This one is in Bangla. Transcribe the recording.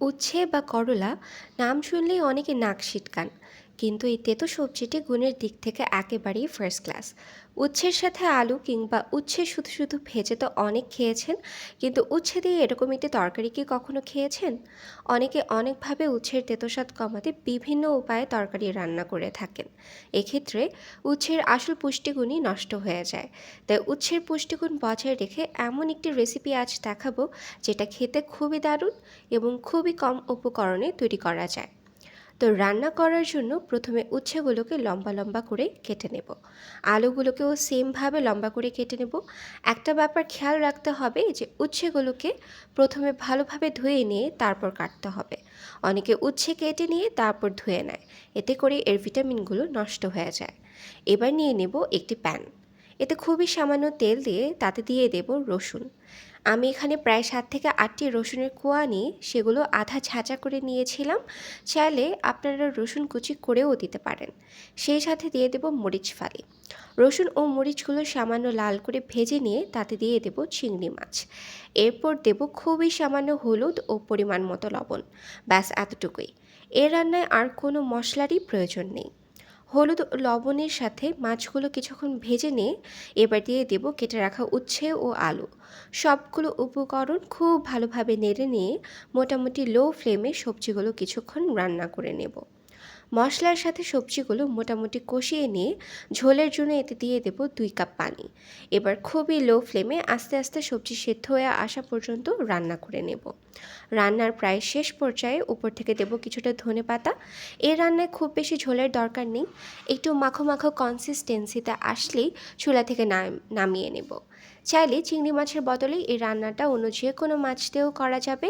উচ্ছে বা করলা নাম শুনলেই অনেকে নাক সিটকান কিন্তু এই তেতো সবজিটি গুণের দিক থেকে একেবারেই ফার্স্ট ক্লাস উচ্ছের সাথে আলু কিংবা উচ্ছে শুধু শুধু ভেজে তো অনেক খেয়েছেন, কিন্তু উচ্ছে দিয়ে এরকম একটি তরকারি কি কখনো খেয়েছেন? অনেকে অনেকভাবে উচ্ছের তেতো স্বাদ কমাতে বিভিন্ন উপায়ে তরকারি রান্না করে থাকেন। এক্ষেত্রে উচ্ছের আসল পুষ্টিগুণই নষ্ট হয়ে যায়। তাই উচ্ছের পুষ্টিগুণ বজায় রেখে এমন একটি রেসিপি আজ দেখাবো, যেটা খেতে খুবই দারুণ এবং খুবই কম উপকরণে তৈরি করা যায়। তো রান্না করার জন্য প্রথমে উচ্ছেগুলোকে লম্বা লম্বা করে কেটে নেব। আলুগুলোকেও সেমভাবে লম্বা করে কেটে নেব। একটা ব্যাপার খেয়াল রাখতে হবে যে উচ্ছেগুলোকে প্রথমে ভালোভাবে ধুয়ে নিয়ে তারপর কাটতে হবে। অনেকে উচ্ছে কেটে নিয়ে তারপর ধুয়ে নেয়। এতে করে এর ভিটামিনগুলো নষ্ট হয়ে যায়। এবার নিয়ে নেব একটি প্যান। এতে খুবই সামান্য তেল দিয়ে তাতে দিয়ে দেব রসুন। আমি এখানে প্রায় সাত থেকে আটটি রসুনের কোয়া নিয়ে সেগুলো আধা ছাঁচা করে নিয়েছিলাম। চাইলে আপনারা রসুন কুচি করেও দিতে পারেন। সেই সাথে দিয়ে দেব মরিচ ফালি। রসুন ও মরিচগুলো সামান্য লাল করে ভেজে নিয়ে তাতে দিয়ে দেব চিংড়ি মাছ। এরপর দেব খুবই সামান্য হলুদ ও পরিমাণ মতো লবণ। ব্যাস এতটুকুই। এ রান্নায় আর কোনো মশলারই প্রয়োজন নেই। হলুদ লবণের সাথে মাছগুলো কিছুক্ষণ ভেজে নিয়ে এবার দিয়ে দেব কেটে রাখা উচ্ছে ও আলু। সবগুলো উপকরণ খুব ভালোভাবে নেড়ে নিয়ে মোটামুটি লো ফ্লেমে সবজিগুলো কিছুক্ষণ রান্না করে নেব। মশলার সাথে সবজিগুলো মোটামুটি কষিয়ে নিয়ে ঝোলের জন্য এতে দিয়ে দেব দুই কাপ পানি। এবার খুবই লো ফ্লেমে আস্তে আস্তে সবজি সেদ্ধ হয়ে আসা পর্যন্ত রান্না করে নেব। রান্নার প্রায় শেষ পর্যায়ে উপর থেকে দেব কিছুটা ধনে পাতা। এই রান্নায় খুব বেশি ঝোলের দরকার নেই। একটু মাখো মাখো কনসিস্টেন্সিতে আসলেই চুলা থেকে নামিয়ে নেব। চাইলে চিংড়ি মাছের বদলে এই রান্নাটা অন্য যে কোনো মাছ দিয়েও করা যাবে।